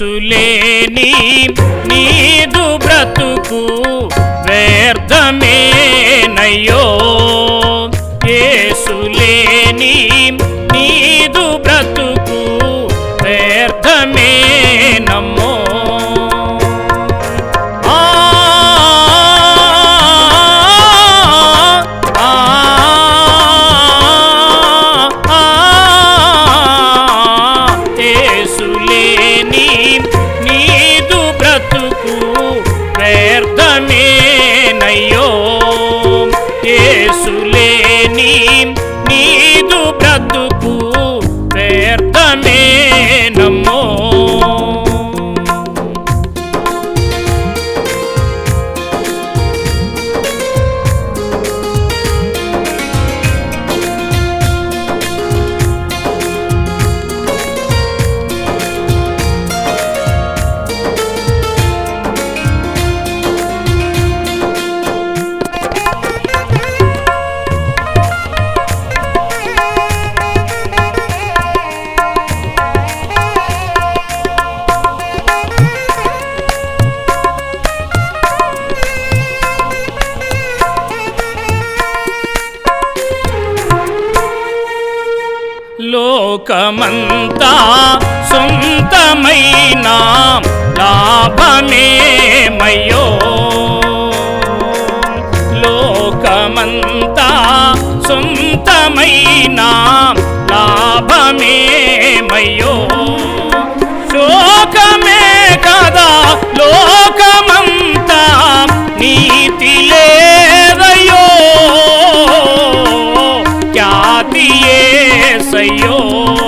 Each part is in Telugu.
యేసులేని నీదు బ్రతుకు వ్యర్థమేనయ్యో. పేర్తనే నమ్మో లోకమంతా సొంతమైన లాభమేమయో లోకమంతా సొంతమైన లాభమేమయో శోకమే soy.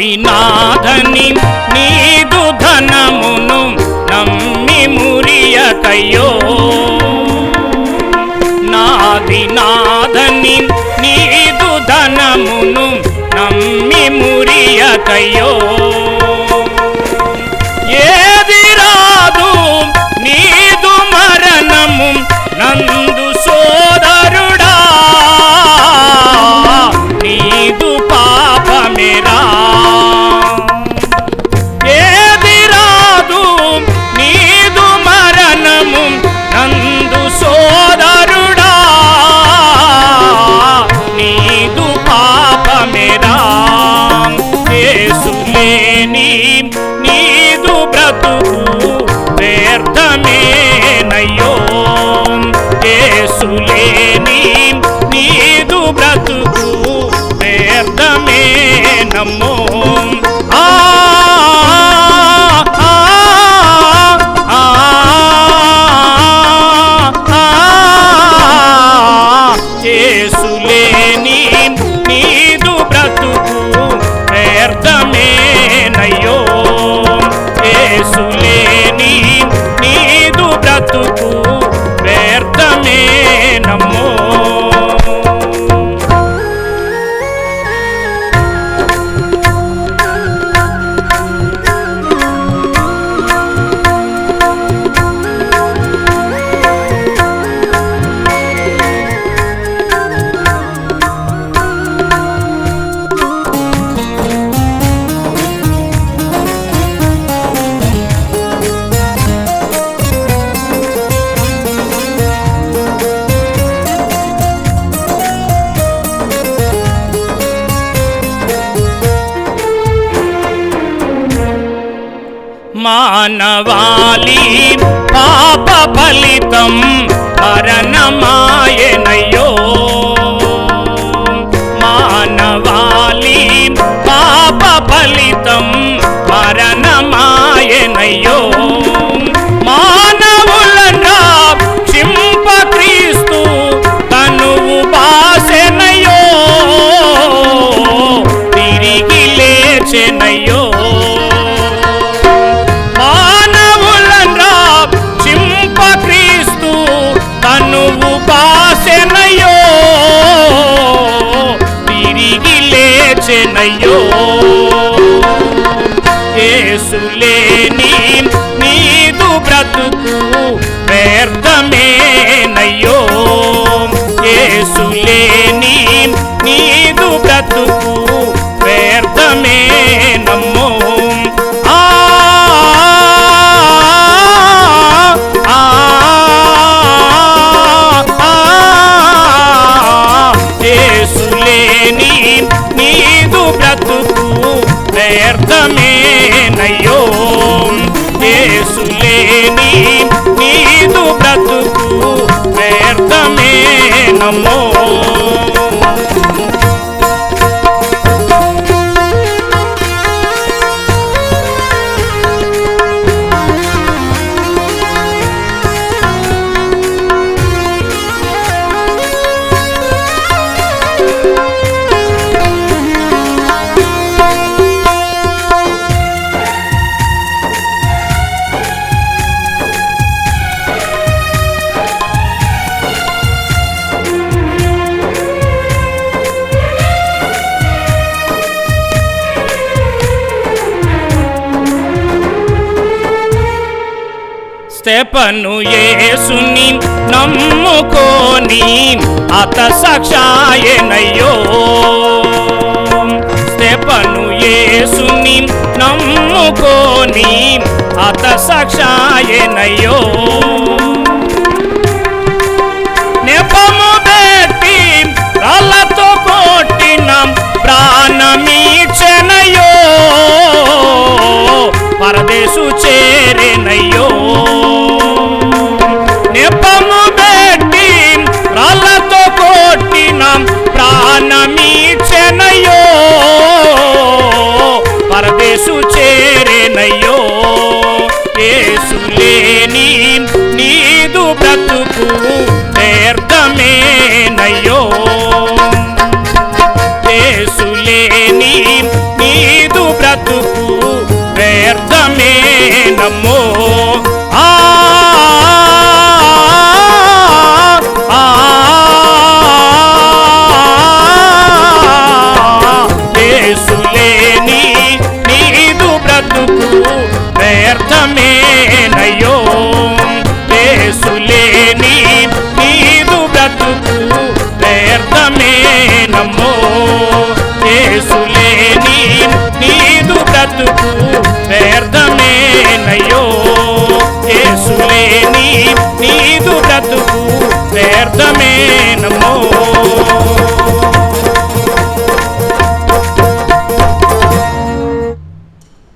ఆదినాథని నీదు ధనమును నమ్మి మురియకయ్యో. నాదినాథని నీదు ధనమును నమ్మి మురియకయో మానవాళి పాప ఫలితం మరణమాయనయ్యో మానవాలి పాప ఫలితం మరణమాయనయ్యో చెన్నయ్యో లేచెనయ్యో యేసులేని నీదు బ్రతుకు వ్యర్థమేనయ్యో. యేసులేని నీదు బ్రతుకు వ్యర్థమేనమ్మో స్టెపను యేసుని నమ్ముకోని. అత సాక్షాయనయ్యో. స్టెపను యేసుని నమ్ముకోని. అత సాక్షాయనయ్యో. నెపము పెట్టి రాళ్ళతో కొట్టిన ప్రాణమి తీర్థమేనయ్యో వ్యర్థమేనయ్యో నీదు బ్రతుకు వ్యర్థమేనమ్మో బ్రతుకు వ్యర్థమేనయ్యో యేసులేని నీదు బ్రతుకు వ్యర్థమేనమ్మో